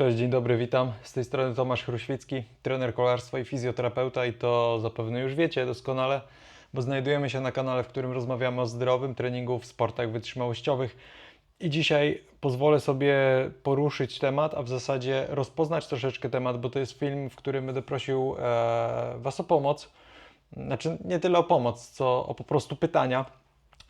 Cześć, dzień dobry, witam. Z tej strony Tomasz Chruświcki, trener kolarstwa i fizjoterapeuta i to zapewne już wiecie doskonale, bo znajdujemy się na kanale, w którym rozmawiamy o zdrowym treningu w sportach wytrzymałościowych. I dzisiaj pozwolę sobie poruszyć temat, a w zasadzie rozpoznać troszeczkę temat, bo to jest film, w którym będę prosił e, Was o pomoc. Znaczy nie tyle o pomoc, co o po prostu pytania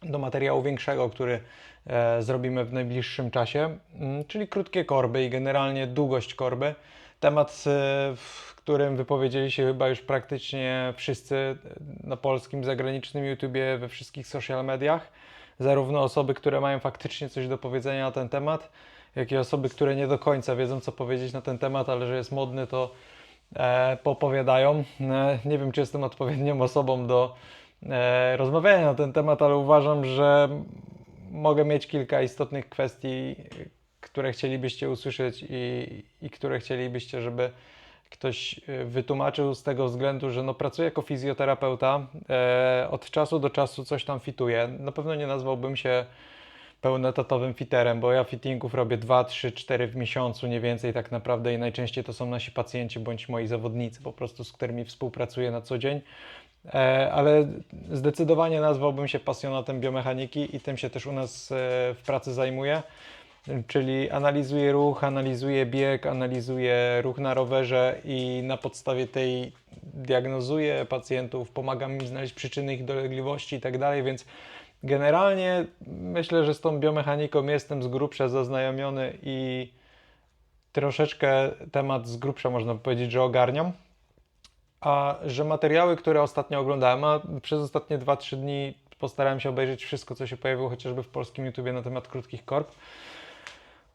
do materiału większego, który e, zrobimy w najbliższym czasie, mm, czyli krótkie korby i generalnie długość korby. Temat, e, w którym wypowiedzieli się chyba już praktycznie wszyscy na polskim, zagranicznym YouTubie, we wszystkich social mediach. Zarówno osoby, które mają faktycznie coś do powiedzenia na ten temat, jak i osoby, które nie do końca wiedzą, co powiedzieć na ten temat, ale że jest modny, to e, popowiadają. E, nie wiem, czy jestem odpowiednią osobą do e, rozmawiania na ten temat, ale uważam, że mogę mieć kilka istotnych kwestii, które chcielibyście usłyszeć i, i które chcielibyście, żeby ktoś e, wytłumaczył z tego względu, że no, pracuję jako fizjoterapeuta, e, od czasu do czasu coś tam fituję. Na pewno nie nazwałbym się pełnoetatowym fiterem, bo ja fittingów robię 2, 3, 4 w miesiącu, nie więcej tak naprawdę i najczęściej to są nasi pacjenci bądź moi zawodnicy po prostu, z którymi współpracuję na co dzień. E, ale zdecydowanie nazwałbym się pasjonatem biomechaniki i tym się też u nas e, w pracy zajmuję. Czyli analizuję ruch, analizuję bieg, analizuję ruch na rowerze i na podstawie tej diagnozuję pacjentów, pomagam im znaleźć przyczyny ich dolegliwości i tak więc generalnie myślę, że z tą biomechaniką jestem z grubsza zaznajomiony i troszeczkę temat z grubsza można powiedzieć, że ogarniam. A że materiały, które ostatnio oglądałem, a przez ostatnie 2-3 dni postarałem się obejrzeć wszystko, co się pojawiło chociażby w polskim YouTubie na temat krótkich korp,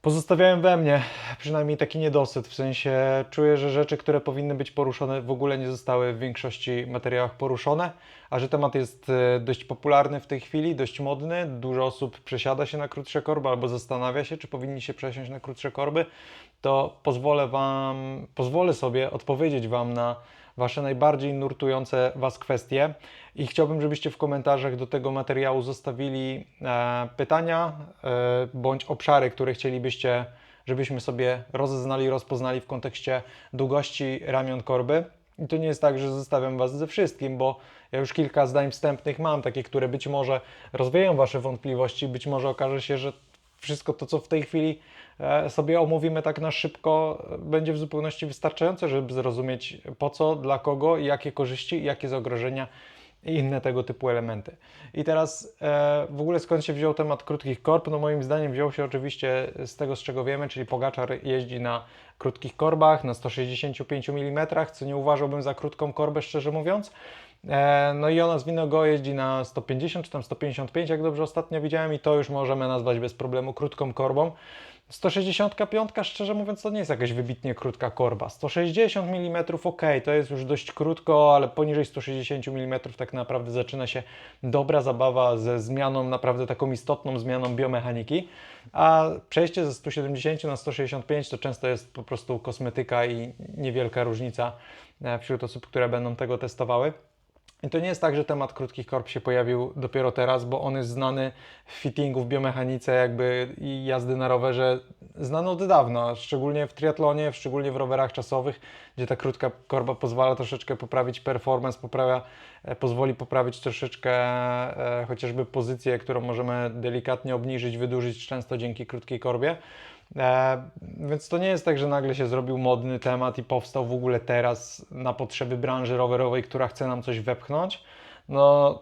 pozostawiałem we mnie przynajmniej taki niedosyt, w sensie czuję, że rzeczy, które powinny być poruszone w ogóle nie zostały w większości materiałach poruszone, a że temat jest e, dość popularny w tej chwili, dość modny, dużo osób przesiada się na krótsze korby albo zastanawia się, czy powinni się przesiąść na krótsze korby, to pozwolę Wam, pozwolę sobie odpowiedzieć Wam na Wasze najbardziej nurtujące Was kwestie i chciałbym, żebyście w komentarzach do tego materiału zostawili e, pytania e, bądź obszary, które chcielibyście, żebyśmy sobie rozeznali, rozpoznali w kontekście długości ramion korby. I to nie jest tak, że zostawiam Was ze wszystkim, bo ja już kilka zdań wstępnych mam, takie, które być może rozwieją Wasze wątpliwości, być może okaże się, że wszystko to, co w tej chwili e, sobie omówimy tak na szybko, będzie w zupełności wystarczające, żeby zrozumieć po co, dla kogo, jakie korzyści, jakie zagrożenia i inne tego typu elementy. I teraz e, w ogóle skąd się wziął temat krótkich korb? No moim zdaniem wziął się oczywiście z tego, z czego wiemy, czyli Pogaczar jeździ na krótkich korbach, na 165 mm, co nie uważałbym za krótką korbę, szczerze mówiąc. E, no i ona z Winogo jeździ na 150 czy tam 155, jak dobrze ostatnio widziałem, i to już możemy nazwać bez problemu krótką korbą. 165, szczerze mówiąc, to nie jest jakaś wybitnie krótka korba. 160 mm, ok, to jest już dość krótko, ale poniżej 160 mm tak naprawdę zaczyna się dobra zabawa ze zmianą, naprawdę taką istotną zmianą biomechaniki. A przejście ze 170 na 165 to często jest po prostu kosmetyka i niewielka różnica e, wśród osób, które będą tego testowały. I to nie jest tak, że temat krótkich korb się pojawił dopiero teraz, bo on jest znany w fittingu, w biomechanice jakby i jazdy na rowerze znany od dawna, szczególnie w triatlonie, szczególnie w rowerach czasowych, gdzie ta krótka korba pozwala troszeczkę poprawić performance, poprawia, e, pozwoli poprawić troszeczkę e, chociażby pozycję, którą możemy delikatnie obniżyć, wydłużyć często dzięki krótkiej korbie. E, więc to nie jest tak, że nagle się zrobił modny temat i powstał w ogóle teraz na potrzeby branży rowerowej, która chce nam coś wepchnąć. No,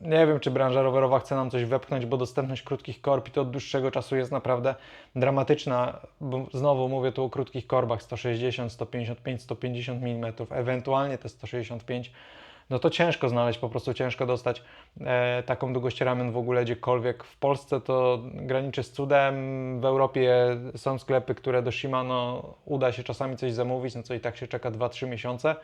nie wiem, czy branża rowerowa chce nam coś wepchnąć, bo dostępność krótkich korb i to od dłuższego czasu jest naprawdę dramatyczna. Bo znowu mówię tu o krótkich korbach 160, 155, 150 mm, ewentualnie te 165 no to ciężko znaleźć, po prostu ciężko dostać e, taką długość ramion w ogóle gdziekolwiek. W Polsce to graniczy z cudem, w Europie są sklepy, które do Shimano uda się czasami coś zamówić, no co i tak się czeka 2-3 miesiące.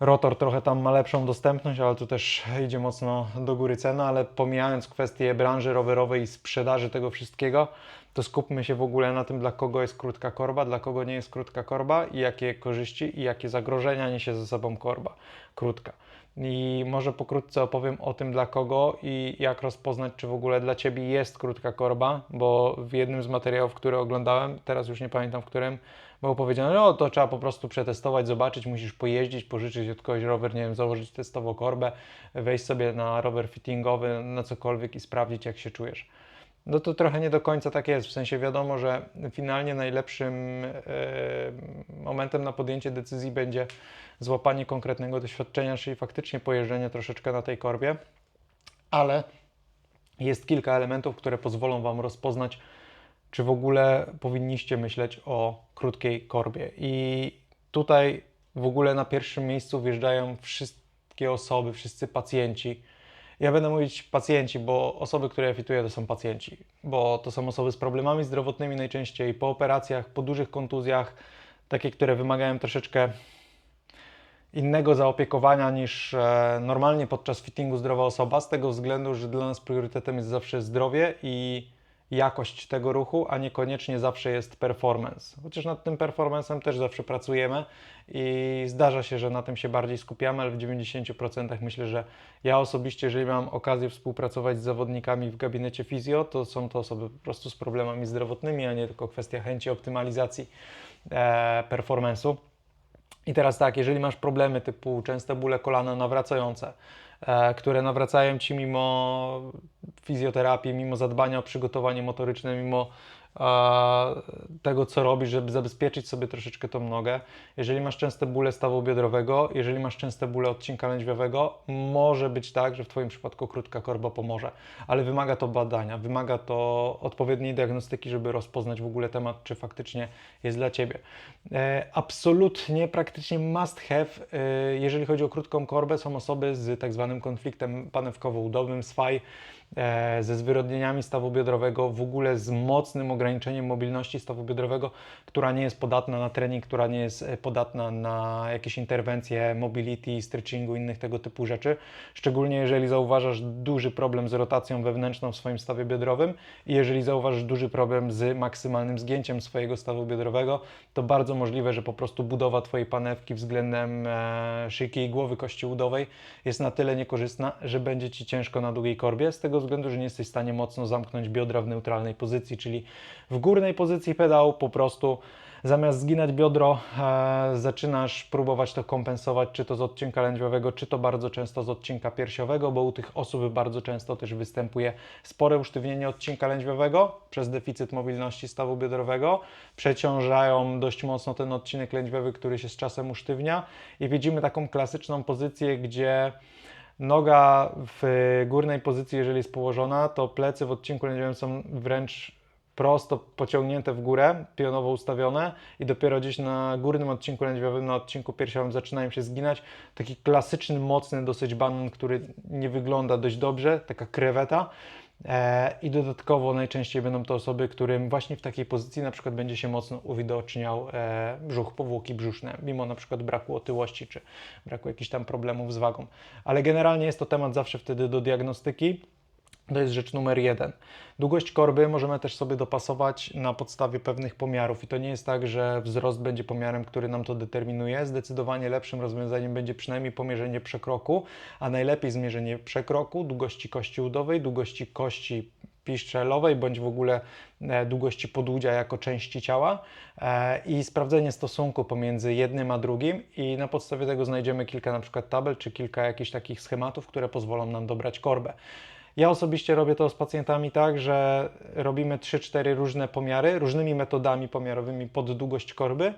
Rotor trochę tam ma lepszą dostępność, ale tu też idzie mocno do góry cena, ale pomijając kwestię branży rowerowej i sprzedaży tego wszystkiego, to skupmy się w ogóle na tym, dla kogo jest krótka korba, dla kogo nie jest krótka korba i jakie korzyści i jakie zagrożenia niesie ze sobą korba. krótka. I może pokrótce opowiem o tym dla kogo i jak rozpoznać, czy w ogóle dla Ciebie jest krótka korba, bo w jednym z materiałów, które oglądałem, teraz już nie pamiętam w którym, było powiedziane, no to trzeba po prostu przetestować, zobaczyć, musisz pojeździć, pożyczyć od kogoś rower, nie wiem, założyć testowo korbę, wejść sobie na rower fittingowy, na cokolwiek i sprawdzić, jak się czujesz. No to trochę nie do końca tak jest. W sensie wiadomo, że finalnie najlepszym e, momentem na podjęcie decyzji będzie złapanie konkretnego doświadczenia, czyli faktycznie pojeżdżenie troszeczkę na tej korbie, ale jest kilka elementów, które pozwolą Wam rozpoznać, czy w ogóle powinniście myśleć o krótkiej korbie. I tutaj w ogóle na pierwszym miejscu wjeżdżają wszystkie osoby, wszyscy pacjenci. Ja będę mówić pacjenci, bo osoby, które ja fituję, to są pacjenci, bo to są osoby z problemami zdrowotnymi najczęściej po operacjach, po dużych kontuzjach, takie, które wymagają troszeczkę innego zaopiekowania niż e, normalnie podczas fittingu zdrowa osoba, z tego względu, że dla nas priorytetem jest zawsze zdrowie i jakość tego ruchu, a niekoniecznie zawsze jest performance. Chociaż nad tym performancem też zawsze pracujemy i zdarza się, że na tym się bardziej skupiamy, ale w 90% myślę, że ja osobiście, jeżeli mam okazję współpracować z zawodnikami w gabinecie fizjo, to są to osoby po prostu z problemami zdrowotnymi, a nie tylko kwestia chęci optymalizacji e, performance'u. I teraz tak, jeżeli masz problemy typu częste bóle kolana nawracające, które nawracają ci mimo fizjoterapii, mimo zadbania o przygotowanie motoryczne, mimo tego, co robisz, żeby zabezpieczyć sobie troszeczkę tą nogę. Jeżeli masz częste bóle stawu biodrowego, jeżeli masz częste bóle odcinka lędźwiowego, może być tak, że w Twoim przypadku krótka korba pomoże, ale wymaga to badania, wymaga to odpowiedniej diagnostyki, żeby rozpoznać w ogóle temat, czy faktycznie jest dla Ciebie. E, absolutnie, praktycznie must have, e, jeżeli chodzi o krótką korbę, są osoby z tak zwanym konfliktem panewkowo-udowym, SFAI, E, ze zwyrodnieniami stawu biodrowego, w ogóle z mocnym ograniczeniem mobilności stawu biodrowego, która nie jest podatna na trening, która nie jest e, podatna na jakieś interwencje mobility, stretchingu, innych tego typu rzeczy. Szczególnie jeżeli zauważasz duży problem z rotacją wewnętrzną w swoim stawie biodrowym i jeżeli zauważasz duży problem z maksymalnym zgięciem swojego stawu biodrowego, to bardzo możliwe, że po prostu budowa Twojej panewki względem e, szyjki i głowy kości udowej jest na tyle niekorzystna, że będzie Ci ciężko na długiej korbie. Z tego względu, że nie jesteś w stanie mocno zamknąć biodra w neutralnej pozycji, czyli w górnej pozycji pedału po prostu zamiast zginać biodro, e, zaczynasz próbować to kompensować, czy to z odcinka lędźwiowego, czy to bardzo często z odcinka piersiowego, bo u tych osób bardzo często też występuje spore usztywnienie odcinka lędźwiowego przez deficyt mobilności stawu biodrowego. Przeciążają dość mocno ten odcinek lędźwiowy, który się z czasem usztywnia i widzimy taką klasyczną pozycję, gdzie Noga w górnej pozycji, jeżeli jest położona, to plecy w odcinku lędźwiowym są wręcz prosto pociągnięte w górę, pionowo ustawione i dopiero gdzieś na górnym odcinku lędźwiowym, na odcinku piersiowym zaczynają się zginać. Taki klasyczny, mocny dosyć banan, który nie wygląda dość dobrze, taka kreweta. E, I dodatkowo najczęściej będą to osoby, którym właśnie w takiej pozycji na przykład będzie się mocno uwidoczniał e, brzuch, powłoki brzuszne, mimo na przykład braku otyłości czy braku jakichś tam problemów z wagą. Ale generalnie jest to temat zawsze wtedy do diagnostyki. To jest rzecz numer jeden. Długość korby możemy też sobie dopasować na podstawie pewnych pomiarów i to nie jest tak, że wzrost będzie pomiarem, który nam to determinuje. Zdecydowanie lepszym rozwiązaniem będzie przynajmniej pomierzenie przekroku, a najlepiej zmierzenie przekroku, długości kości udowej, długości kości piszczelowej bądź w ogóle e, długości podłudzia jako części ciała e, i sprawdzenie stosunku pomiędzy jednym a drugim i na podstawie tego znajdziemy kilka na przykład tabel czy kilka jakichś takich schematów, które pozwolą nam dobrać korbę. Ja osobiście robię to z pacjentami tak, że robimy 3-4 różne pomiary, różnymi metodami pomiarowymi pod długość korby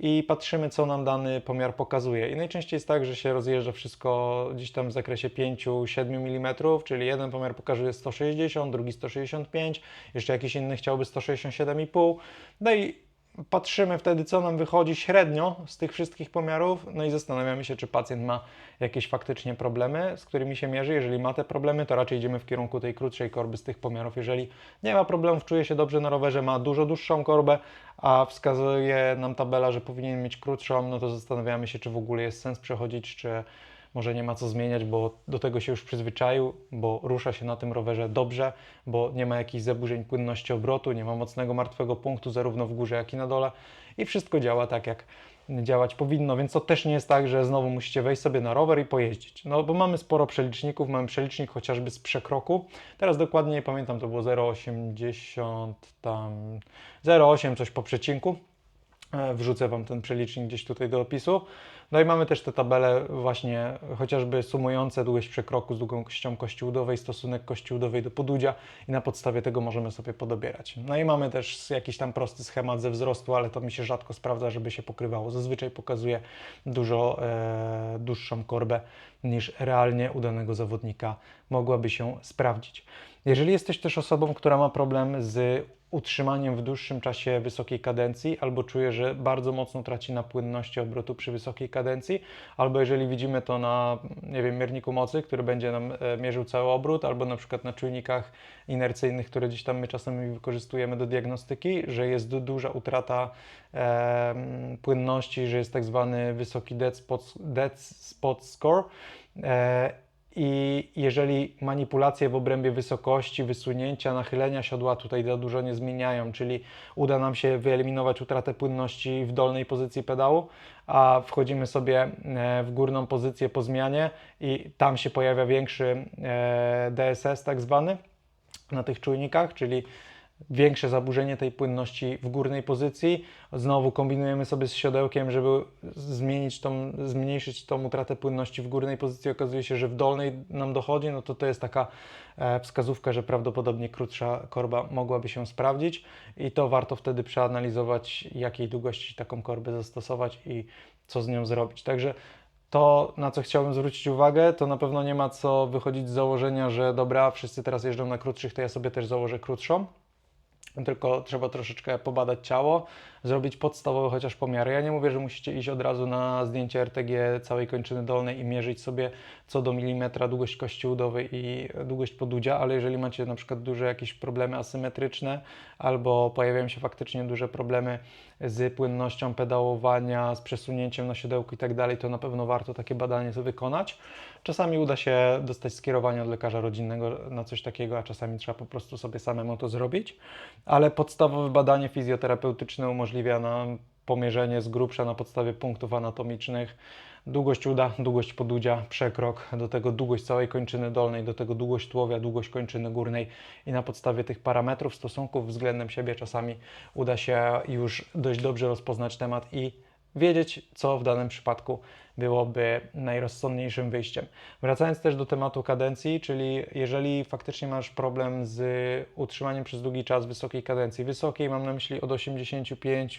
i patrzymy, co nam dany pomiar pokazuje. I najczęściej jest tak, że się rozjeżdża wszystko gdzieś tam w zakresie 5-7 mm, czyli jeden pomiar pokazuje 160, drugi 165, jeszcze jakiś inny chciałby 167,5. No i patrzymy wtedy, co nam wychodzi średnio z tych wszystkich pomiarów, no i zastanawiamy się, czy pacjent ma jakieś faktycznie problemy, z którymi się mierzy. Jeżeli ma te problemy, to raczej idziemy w kierunku tej krótszej korby z tych pomiarów. Jeżeli nie ma problemów, czuje się dobrze na rowerze, ma dużo dłuższą korbę, a wskazuje nam tabela, że powinien mieć krótszą, no to zastanawiamy się, czy w ogóle jest sens przechodzić, czy może nie ma co zmieniać, bo do tego się już przyzwyczaił, bo rusza się na tym rowerze dobrze, bo nie ma jakichś zaburzeń płynności obrotu, nie ma mocnego martwego punktu zarówno w górze, jak i na dole i wszystko działa tak, jak działać powinno, więc to też nie jest tak, że znowu musicie wejść sobie na rower i pojeździć. No bo mamy sporo przeliczników, mamy przelicznik chociażby z przekroku. Teraz dokładnie nie pamiętam, to było 0,80 tam 0,8 coś po przecinku. E, Wrzucę Wam ten przelicznik gdzieś tutaj do opisu. No i mamy też te tabele właśnie chociażby sumujące długość przekroku z długością kości udowej, stosunek kości udowej do podudzia i na podstawie tego możemy sobie podobierać. No i mamy też jakiś tam prosty schemat ze wzrostu, ale to mi się rzadko sprawdza, żeby się pokrywało. Zazwyczaj pokazuje dużo e, dłuższą korbę niż realnie u danego zawodnika mogłaby się sprawdzić. Jeżeli jesteś też osobą, która ma problem z utrzymaniem w dłuższym czasie wysokiej kadencji, albo czuje, że bardzo mocno traci na płynności obrotu przy wysokiej kadencji, albo jeżeli widzimy to na, nie wiem, mierniku mocy, który będzie nam e, mierzył cały obrót, albo na przykład na czujnikach inercyjnych, które gdzieś tam my czasami wykorzystujemy do diagnostyki, że jest du- duża utrata e, płynności, że jest tak zwany wysoki dead spot, dead spot score. E, i jeżeli manipulacje w obrębie wysokości, wysunięcia, nachylenia siodła tutaj za dużo nie zmieniają, czyli uda nam się wyeliminować utratę płynności w dolnej pozycji pedału, a wchodzimy sobie e, w górną pozycję po zmianie i tam się pojawia większy e, DSS tak zwany na tych czujnikach, czyli większe zaburzenie tej płynności w górnej pozycji. Znowu kombinujemy sobie z siodełkiem, żeby zmienić tą, zmniejszyć tą utratę płynności w górnej pozycji. Okazuje się, że w dolnej nam dochodzi, no to to jest taka e, wskazówka, że prawdopodobnie krótsza korba mogłaby się sprawdzić i to warto wtedy przeanalizować, jakiej długości taką korbę zastosować i co z nią zrobić. Także to, na co chciałbym zwrócić uwagę, to na pewno nie ma co wychodzić z założenia, że dobra, wszyscy teraz jeżdżą na krótszych, to ja sobie też założę krótszą tylko trzeba troszeczkę pobadać ciało, zrobić podstawowe chociaż pomiary. Ja nie mówię, że musicie iść od razu na zdjęcie RTG całej kończyny dolnej i mierzyć sobie co do milimetra długość kości udowej i długość podudzia, ale jeżeli macie na przykład duże jakieś problemy asymetryczne albo pojawiają się faktycznie duże problemy z płynnością pedałowania, z przesunięciem na siodełku i tak dalej, to na pewno warto takie badanie wykonać. Czasami uda się dostać skierowanie od lekarza rodzinnego na coś takiego, a czasami trzeba po prostu sobie samemu to zrobić. Ale podstawowe badanie fizjoterapeutyczne umożliwia nam pomierzenie z grubsza na podstawie punktów anatomicznych. Długość uda, długość podudzia, przekrok, do tego długość całej kończyny dolnej, do tego długość tułowia, długość kończyny górnej i na podstawie tych parametrów, stosunków względem siebie czasami uda się już dość dobrze rozpoznać temat i wiedzieć, co w danym przypadku byłoby najrozsądniejszym wyjściem. Wracając też do tematu kadencji, czyli jeżeli faktycznie masz problem z utrzymaniem przez długi czas wysokiej kadencji, wysokiej mam na myśli od 85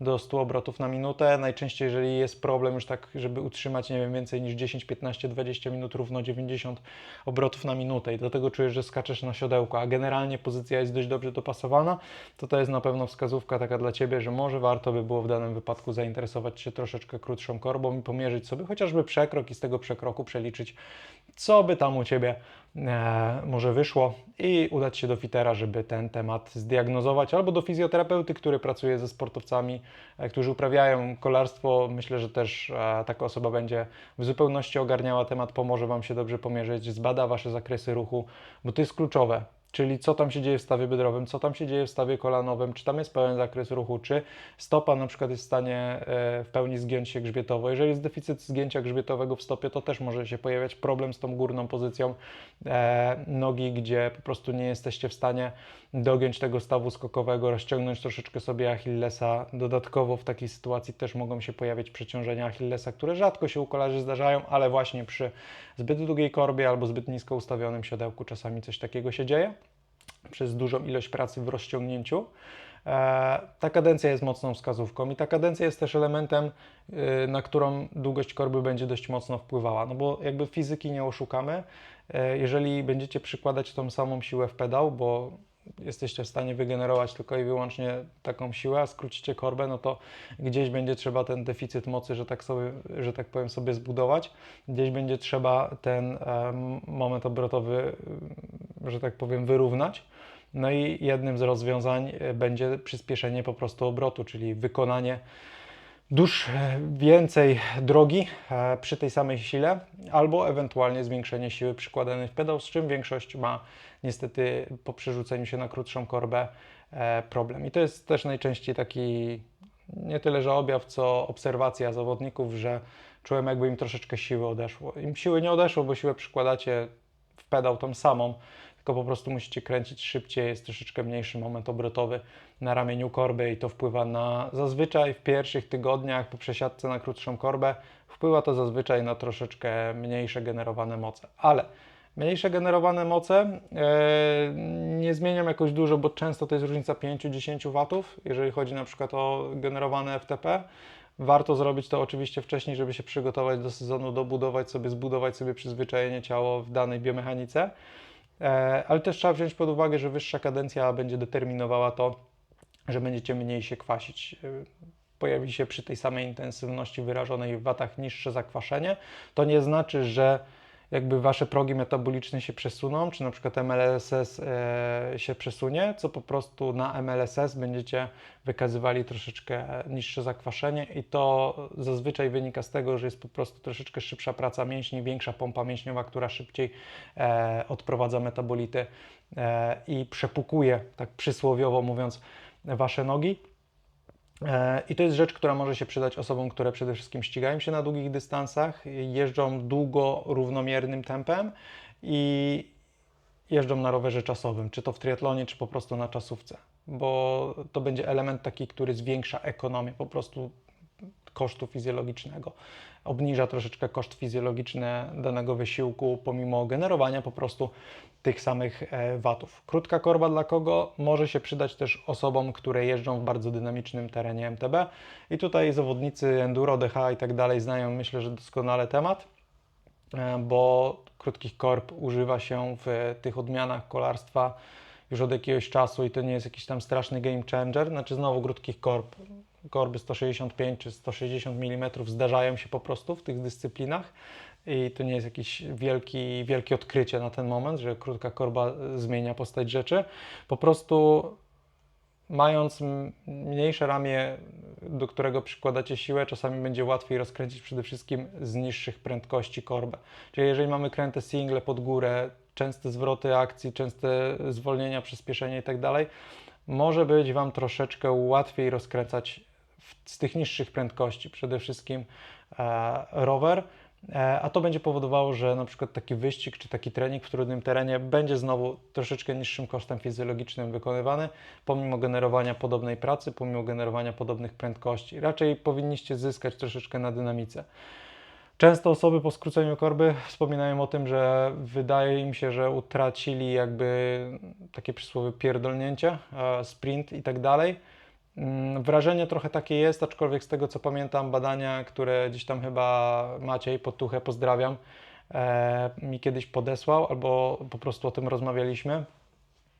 do 100 obrotów na minutę, najczęściej jeżeli jest problem już tak, żeby utrzymać, nie wiem, więcej niż 10, 15, 20 minut, równo 90 obrotów na minutę i do tego czujesz, że skaczesz na siodełko, a generalnie pozycja jest dość dobrze dopasowana, to to jest na pewno wskazówka taka dla Ciebie, że może warto by było w danym wypadku zainteresować się troszeczkę krótszą korbą i pomierzyć sobie chociażby przekrok i z tego przekroku przeliczyć, co by tam u Ciebie e, może wyszło i udać się do fitera, żeby ten temat zdiagnozować, albo do fizjoterapeuty, który pracuje ze sportowcami, e, którzy uprawiają kolarstwo. Myślę, że też e, taka osoba będzie w zupełności ogarniała temat, pomoże Wam się dobrze pomierzyć, zbada Wasze zakresy ruchu, bo to jest kluczowe. Czyli co tam się dzieje w stawie biodrowym, co tam się dzieje w stawie kolanowym, czy tam jest pełen zakres ruchu, czy stopa na przykład jest w stanie e, w pełni zgiąć się grzbietowo. Jeżeli jest deficyt zgięcia grzbietowego w stopie, to też może się pojawiać problem z tą górną pozycją e, nogi, gdzie po prostu nie jesteście w stanie dogiąć tego stawu skokowego, rozciągnąć troszeczkę sobie Achillesa. Dodatkowo w takiej sytuacji też mogą się pojawiać przeciążenia Achillesa, które rzadko się u kolarzy zdarzają, ale właśnie przy zbyt długiej korbie albo zbyt nisko ustawionym siodełku czasami coś takiego się dzieje przez dużą ilość pracy w rozciągnięciu. E, Ta kadencja jest mocną wskazówką i ta kadencja jest też elementem, y, na którą długość korby będzie dość mocno wpływała, no bo jakby fizyki nie oszukamy. E, Jeżeli będziecie przykładać tą samą siłę w pedał, bo jesteście w stanie wygenerować tylko i wyłącznie taką siłę, a skrócicie korbę, no to gdzieś będzie trzeba ten deficyt mocy, że tak, sobie, że tak powiem, sobie zbudować. Gdzieś będzie trzeba ten moment obrotowy, że tak powiem, wyrównać. No i jednym z rozwiązań e, będzie przyspieszenie po prostu obrotu, czyli wykonanie dusz e, więcej drogi e, przy tej samej sile, albo ewentualnie zwiększenie siły przykładanej w pedał, z czym większość ma niestety po przerzuceniu się na krótszą korbę e, problem. I to jest też najczęściej taki nie tyle, że objaw, co obserwacja zawodników, że czułem jakby im troszeczkę siły odeszło. Im siły nie odeszło, bo siłę przykładacie w pedał tą samą, tylko po prostu musicie kręcić szybciej, jest troszeczkę mniejszy moment obrotowy na ramieniu korby i to wpływa na zazwyczaj w pierwszych tygodniach po przesiadce na krótszą korbę, wpływa to zazwyczaj na troszeczkę mniejsze generowane moce. Ale mniejsze generowane moce e, nie zmieniam jakoś dużo, bo często to jest różnica 5-10 watów, jeżeli chodzi na przykład o generowane FTP. Warto zrobić to oczywiście wcześniej, żeby się przygotować do sezonu, dobudować sobie, zbudować sobie przyzwyczajenie ciało w danej biomechanice. E, ale też trzeba wziąć pod uwagę, że wyższa kadencja będzie determinowała to, że będziecie mniej się kwasić. E, pojawi się przy tej samej intensywności wyrażonej w watach niższe zakwaszenie. To nie znaczy, że jakby wasze progi metaboliczne się przesuną, czy na przykład MLSS e, się przesunie, co po prostu na MLSS będziecie wykazywali troszeczkę niższe zakwaszenie i to zazwyczaj wynika z tego, że jest po prostu troszeczkę szybsza praca mięśni, większa pompa mięśniowa, która szybciej e, odprowadza metabolity e, i przepukuje, tak przysłowiowo mówiąc, wasze nogi. E, I to jest rzecz, która może się przydać osobom, które przede wszystkim ścigają się na długich dystansach, jeżdżą długo, równomiernym tempem i jeżdżą na rowerze czasowym, czy to w triatlonie, czy po prostu na czasówce, bo to będzie element taki, który zwiększa ekonomię po prostu kosztu fizjologicznego. Obniża troszeczkę koszt fizjologiczny danego wysiłku, pomimo generowania po prostu tych samych e, watów. Krótka korba dla kogo może się przydać też osobom, które jeżdżą w bardzo dynamicznym terenie MTB. I tutaj zawodnicy enduro, DH i tak dalej znają myślę, że doskonale temat, e, bo krótkich korb używa się w tych odmianach kolarstwa już od jakiegoś czasu i to nie jest jakiś tam straszny game changer. Znaczy znowu krótkich korb, korby 165 czy 160 mm zdarzają się po prostu w tych dyscyplinach i to nie jest jakieś wielki, wielkie odkrycie na ten moment, że krótka korba zmienia postać rzeczy. Po prostu mając mniejsze ramię, do którego przykładacie siłę, czasami będzie łatwiej rozkręcić przede wszystkim z niższych prędkości korbę. Czyli jeżeli mamy kręte single pod górę, częste zwroty akcji, częste zwolnienia, przyspieszenie i tak może być Wam troszeczkę łatwiej rozkręcać z tych niższych prędkości, przede wszystkim e, rower. E, a to będzie powodowało, że na przykład taki wyścig czy taki trening w trudnym terenie będzie znowu troszeczkę niższym kosztem fizjologicznym wykonywany, pomimo generowania podobnej pracy, pomimo generowania podobnych prędkości. Raczej powinniście zyskać troszeczkę na dynamice. Często osoby po skróceniu korby wspominają o tym, że wydaje im się, że utracili jakby takie przysłowie pierdolnięcie, e, sprint i tak dalej wrażenie trochę takie jest, aczkolwiek z tego co pamiętam, badania, które gdzieś tam chyba Maciej Potuchę, pozdrawiam, e, mi kiedyś podesłał, albo po prostu o tym rozmawialiśmy.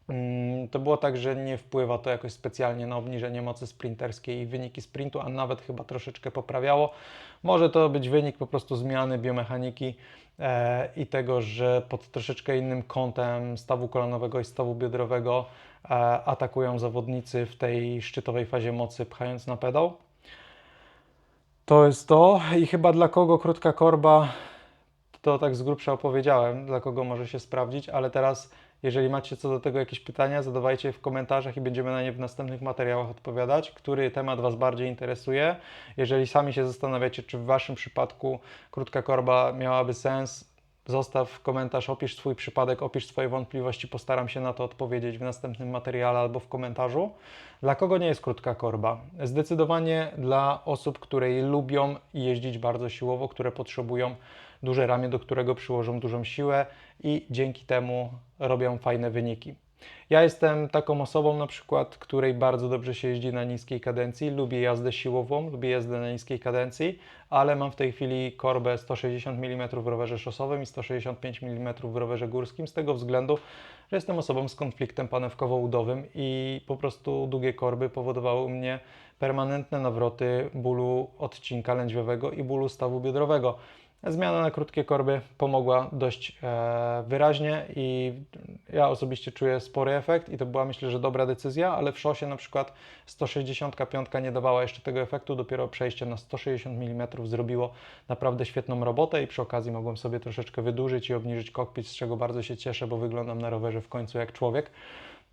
Mm, to było tak, że nie wpływa to jakoś specjalnie na obniżenie mocy sprinterskiej i wyniki sprintu, a nawet chyba troszeczkę poprawiało. Może to być wynik po prostu zmiany biomechaniki e, i tego, że pod troszeczkę innym kątem stawu kolanowego i stawu biodrowego e, atakują zawodnicy w tej szczytowej fazie mocy, pchając na pedał. To jest to i chyba dla kogo krótka korba, to tak z grubsza opowiedziałem, dla kogo może się sprawdzić, ale teraz jeżeli macie co do tego jakieś pytania, zadawajcie je w komentarzach i będziemy na nie w następnych materiałach odpowiadać. Który temat Was bardziej interesuje? Jeżeli sami się zastanawiacie, czy w Waszym przypadku krótka korba miałaby sens, zostaw komentarz, opisz swój przypadek, opisz swoje wątpliwości, postaram się na to odpowiedzieć w następnym materiale albo w komentarzu. Dla kogo nie jest krótka korba? Zdecydowanie dla osób, które lubią jeździć bardzo siłowo, które potrzebują duże ramię, do którego przyłożą dużą siłę i dzięki temu robią fajne wyniki. Ja jestem taką osobą na przykład, której bardzo dobrze się jeździ na niskiej kadencji, lubię jazdę siłową, lubię jazdę na niskiej kadencji, ale mam w tej chwili korbę 160 mm w rowerze szosowym i 165 mm w rowerze górskim z tego względu, że jestem osobą z konfliktem panewkowo-udowym i po prostu długie korby powodowały u mnie permanentne nawroty bólu odcinka lędźwiowego i bólu stawu biodrowego. Zmiana na krótkie korby pomogła dość e, wyraźnie i ja osobiście czuję spory efekt i to była myślę, że dobra decyzja, ale w szosie na przykład 165 nie dawała jeszcze tego efektu, dopiero przejście na 160 mm zrobiło naprawdę świetną robotę i przy okazji mogłem sobie troszeczkę wydłużyć i obniżyć kokpit, z czego bardzo się cieszę, bo wyglądam na rowerze w końcu jak człowiek.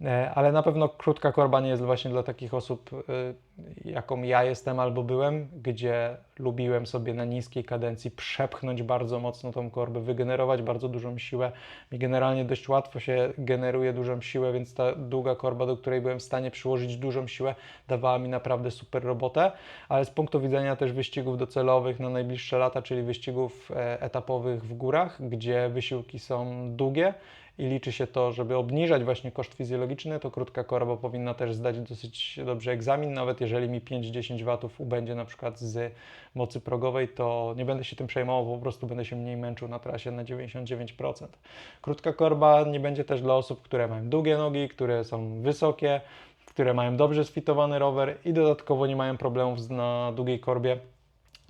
E, Ale na pewno krótka korba nie jest właśnie dla takich osób, y, jaką ja jestem albo byłem, gdzie lubiłem sobie na niskiej kadencji przepchnąć bardzo mocno tą korbę, wygenerować bardzo dużą siłę. Mi generalnie dość łatwo się generuje dużą siłę, więc ta długa korba, do której byłem w stanie przyłożyć dużą siłę, dawała mi naprawdę super robotę. Ale z punktu widzenia też wyścigów docelowych na najbliższe lata, czyli wyścigów e, etapowych w górach, gdzie wysiłki są długie, i liczy się to, żeby obniżać właśnie koszt fizjologiczny, to krótka korba powinna też zdać dosyć dobrze egzamin, nawet jeżeli mi 5-10 watów ubędzie na przykład z mocy progowej, to nie będę się tym przejmował, po prostu będę się mniej męczył na trasie na 99%. Krótka korba nie będzie też dla osób, które mają długie nogi, które są wysokie, które mają dobrze sfitowany rower i dodatkowo nie mają problemów na długiej korbie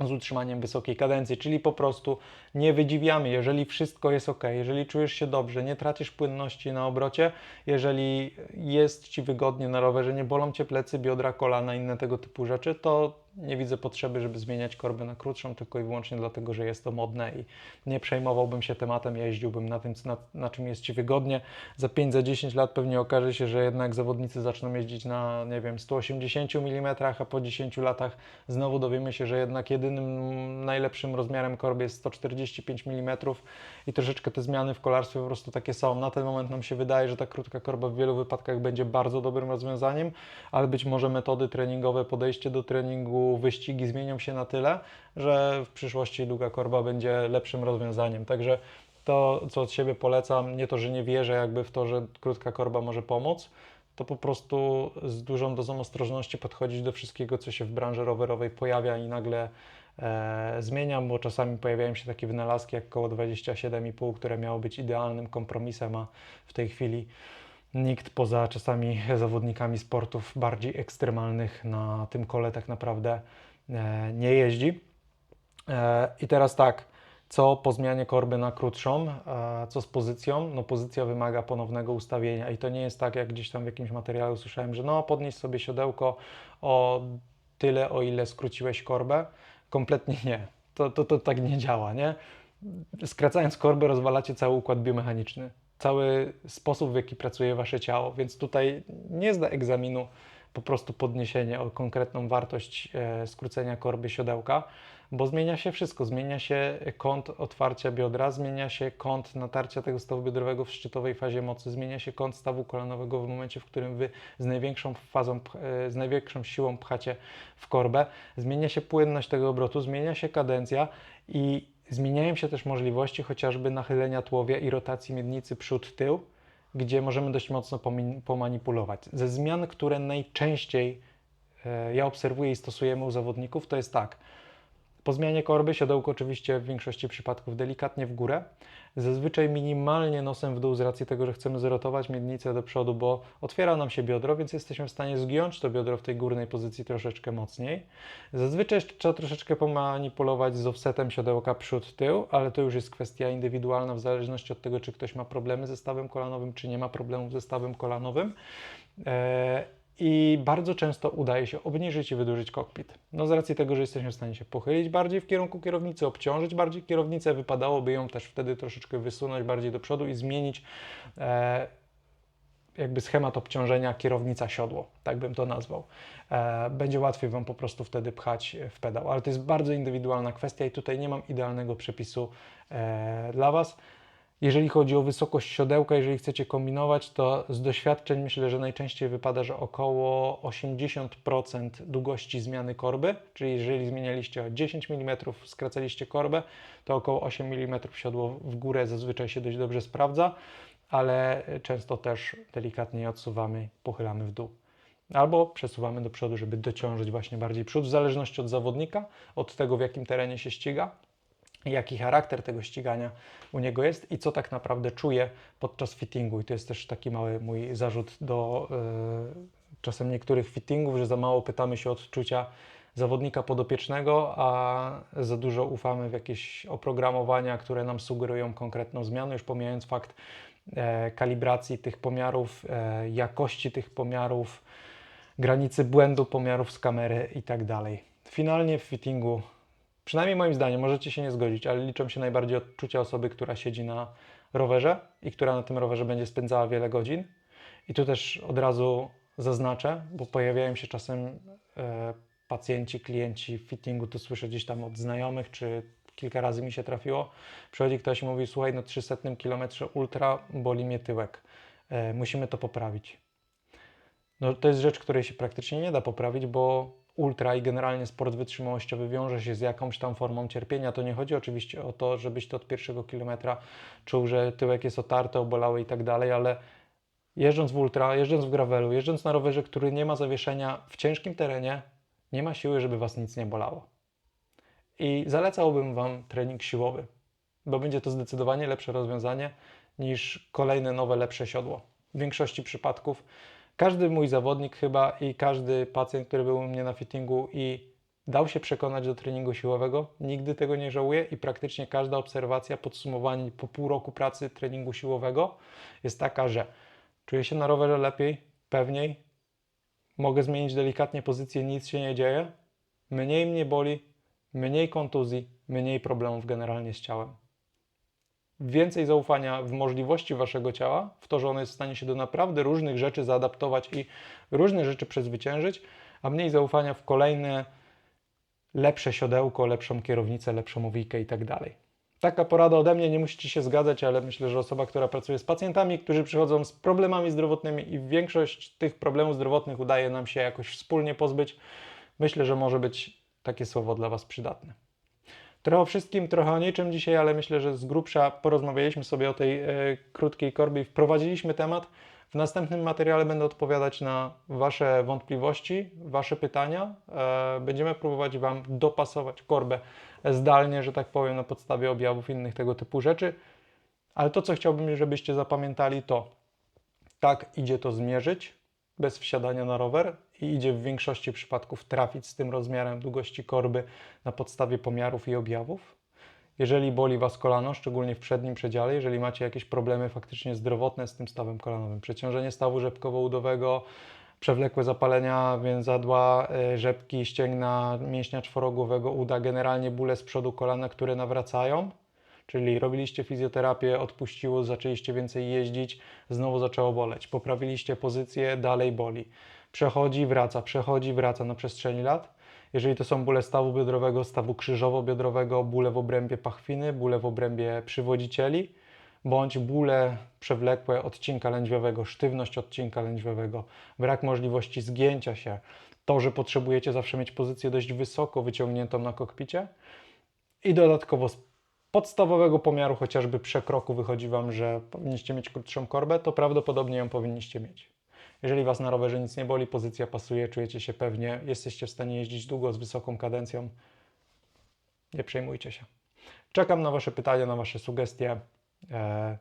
z utrzymaniem wysokiej kadencji, czyli po prostu nie wydziwiamy, jeżeli wszystko jest ok, jeżeli czujesz się dobrze, nie tracisz płynności na obrocie, jeżeli jest Ci wygodnie na rowerze, nie bolą Cię plecy, biodra, kolana, inne tego typu rzeczy, to nie widzę potrzeby, żeby zmieniać korbę na krótszą, tylko i wyłącznie dlatego, że jest to modne i nie przejmowałbym się tematem, jeździłbym na tym, na, na czym jest Ci wygodnie. Za 5, za 10 lat pewnie okaże się, że jednak zawodnicy zaczną jeździć na, nie wiem, 180 mm, a po 10 latach znowu dowiemy się, że jednak jedynym najlepszym rozmiarem korby jest 145 mm i troszeczkę te zmiany w kolarstwie po prostu takie są. Na ten moment nam się wydaje, że ta krótka korba w wielu wypadkach będzie bardzo dobrym rozwiązaniem, ale być może metody treningowe, podejście do treningu, wyścigi zmienią się na tyle, że w przyszłości długa korba będzie lepszym rozwiązaniem. Także to, co od siebie polecam, nie to, że nie wierzę jakby w to, że krótka korba może pomóc, to po prostu z dużą dozą ostrożności podchodzić do wszystkiego, co się w branży rowerowej pojawia i nagle e, zmieniam, bo czasami pojawiają się takie wynalazki jak koło 27,5, które miało być idealnym kompromisem, a w tej chwili nikt poza czasami zawodnikami sportów bardziej ekstremalnych na tym kole tak naprawdę e, nie jeździ. E, I teraz tak, co po zmianie korby na krótszą, e, co z pozycją? No pozycja wymaga ponownego ustawienia i to nie jest tak, jak gdzieś tam w jakimś materiale usłyszałem, że no podnieś sobie siodełko o tyle, o ile skróciłeś korbę. Kompletnie nie. To, to, to tak nie działa, nie? Skracając korbę rozwalacie cały układ biomechaniczny, cały sposób, w jaki pracuje Wasze ciało, więc tutaj nie zda egzaminu po prostu podniesienie o konkretną wartość e, skrócenia korby siodełka, bo zmienia się wszystko. Zmienia się kąt otwarcia biodra, zmienia się kąt natarcia tego stawu biodrowego w szczytowej fazie mocy, zmienia się kąt stawu kolanowego w momencie, w którym Wy z największą fazą, e, z największą siłą pchacie w korbę, zmienia się płynność tego obrotu, zmienia się kadencja i zmieniają się też możliwości chociażby nachylenia tułowia i rotacji miednicy przód-tył, gdzie możemy dość mocno pomanipulować. Ze zmian, które najczęściej e, ja obserwuję i stosujemy u zawodników, to jest tak. Po zmianie korby siodełko oczywiście w większości przypadków delikatnie w górę, zazwyczaj minimalnie nosem w dół z racji tego, że chcemy zrotować miednicę do przodu, bo otwiera nam się biodro, więc jesteśmy w stanie zgiąć to biodro w tej górnej pozycji troszeczkę mocniej. Zazwyczaj trzeba troszeczkę pomanipulować z offsetem siodełka przód-tył, ale to już jest kwestia indywidualna w zależności od tego, czy ktoś ma problemy ze stawem kolanowym, czy nie ma problemów ze stawem kolanowym. Eee, i bardzo często udaje się obniżyć i wydłużyć kokpit. No z racji tego, że jesteśmy w stanie się pochylić bardziej w kierunku kierownicy, obciążyć bardziej kierownicę, wypadałoby ją też wtedy troszeczkę wysunąć bardziej do przodu i zmienić e, jakby schemat obciążenia kierownica-siodło, tak bym to nazwał. E, będzie łatwiej Wam po prostu wtedy pchać w pedał, ale to jest bardzo indywidualna kwestia i tutaj nie mam idealnego przepisu e, dla Was. Jeżeli chodzi o wysokość siodełka, jeżeli chcecie kombinować, to z doświadczeń myślę, że najczęściej wypada, że około 80% długości zmiany korby, czyli jeżeli zmienialiście o 10 mm, skracaliście korbę, to około 8 mm siodło w górę zazwyczaj się dość dobrze sprawdza, ale często też delikatnie odsuwamy, pochylamy w dół. Albo przesuwamy do przodu, żeby dociążyć właśnie bardziej przód, w zależności od zawodnika, od tego w jakim terenie się ściga jaki charakter tego ścigania u niego jest i co tak naprawdę czuje podczas fittingu. I to jest też taki mały mój zarzut do e, czasem niektórych fittingów, że za mało pytamy się odczucia zawodnika podopiecznego, a za dużo ufamy w jakieś oprogramowania, które nam sugerują konkretną zmianę, już pomijając fakt e, kalibracji tych pomiarów, e, jakości tych pomiarów, granicy błędu pomiarów z kamery i tak dalej. Finalnie w fittingu Przynajmniej moim zdaniem, możecie się nie zgodzić, ale liczą się najbardziej odczucia osoby, która siedzi na rowerze i która na tym rowerze będzie spędzała wiele godzin. I tu też od razu zaznaczę, bo pojawiają się czasem e, pacjenci, klienci w fittingu, to słyszę gdzieś tam od znajomych, czy kilka razy mi się trafiło. Przychodzi ktoś i mówi, słuchaj, na 300 km ultra boli mnie tyłek, e, musimy to poprawić. No to jest rzecz, której się praktycznie nie da poprawić, bo ultra i generalnie sport wytrzymałościowy wiąże się z jakąś tam formą cierpienia. To nie chodzi oczywiście o to, żebyś to od pierwszego kilometra czuł, że tyłek jest otarty, obolały i tak dalej, ale jeżdżąc w ultra, jeżdżąc w gravelu, jeżdżąc na rowerze, który nie ma zawieszenia w ciężkim terenie, nie ma siły, żeby Was nic nie bolało. I zalecałbym Wam trening siłowy, bo będzie to zdecydowanie lepsze rozwiązanie niż kolejne nowe, lepsze siodło. W większości przypadków każdy mój zawodnik chyba i każdy pacjent, który był u mnie na fittingu i dał się przekonać do treningu siłowego, nigdy tego nie żałuje i praktycznie każda obserwacja, podsumowanie po pół roku pracy treningu siłowego jest taka, że czuję się na rowerze lepiej, pewniej, mogę zmienić delikatnie pozycję, nic się nie dzieje, mniej mnie boli, mniej kontuzji, mniej problemów generalnie z ciałem. Więcej zaufania w możliwości waszego ciała, w to, że ono jest w stanie się do naprawdę różnych rzeczy zaadaptować i różne rzeczy przezwyciężyć, a mniej zaufania w kolejne lepsze siodełko, lepszą kierownicę, lepszą owijkę i tak dalej. Taka porada ode mnie, nie musicie się zgadzać, ale myślę, że osoba, która pracuje z pacjentami, którzy przychodzą z problemami zdrowotnymi i większość tych problemów zdrowotnych udaje nam się jakoś wspólnie pozbyć, myślę, że może być takie słowo dla Was przydatne. Trochę o wszystkim, trochę o niczym dzisiaj, ale myślę, że z grubsza porozmawialiśmy sobie o tej e, krótkiej korbie i wprowadziliśmy temat. W następnym materiale będę odpowiadać na Wasze wątpliwości, Wasze pytania. E, będziemy próbować Wam dopasować korbę zdalnie, że tak powiem, na podstawie objawów innych tego typu rzeczy. Ale to, co chciałbym, żebyście zapamiętali, to tak idzie to zmierzyć bez wsiadania na rower i idzie w większości przypadków trafić z tym rozmiarem długości korby na podstawie pomiarów i objawów. Jeżeli boli Was kolano, szczególnie w przednim przedziale, jeżeli macie jakieś problemy faktycznie zdrowotne z tym stawem kolanowym, przeciążenie stawu rzepkowo-udowego, przewlekłe zapalenia więzadła, e, rzepki, ścięgna, mięśnia czworogłowego, uda, generalnie bóle z przodu kolana, które nawracają, czyli robiliście fizjoterapię, odpuściło, zaczęliście więcej jeździć, znowu zaczęło boleć. Poprawiliście pozycję, dalej boli. Przechodzi, wraca, przechodzi, wraca na przestrzeni lat. Jeżeli to są bóle stawu biodrowego, stawu krzyżowo-biodrowego, bóle w obrębie pachwiny, bóle w obrębie przywodzicieli, bądź bóle przewlekłe odcinka lędźwiowego, sztywność odcinka lędźwiowego, brak możliwości zgięcia się, to, że potrzebujecie zawsze mieć pozycję dość wysoko wyciągniętą na kokpicie i dodatkowo podstawowego pomiaru, chociażby przekroku, wychodzi Wam, że powinniście mieć krótszą korbę, to prawdopodobnie ją powinniście mieć. Jeżeli Was na rowerze nic nie boli, pozycja pasuje, czujecie się pewnie, jesteście w stanie jeździć długo z wysoką kadencją, nie przejmujcie się. Czekam na Wasze pytania, na Wasze sugestie. Eee,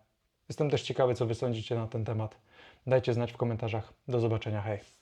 Jestem też ciekawy, co Wy sądzicie na ten temat. Dajcie znać w komentarzach. Do zobaczenia. Hej.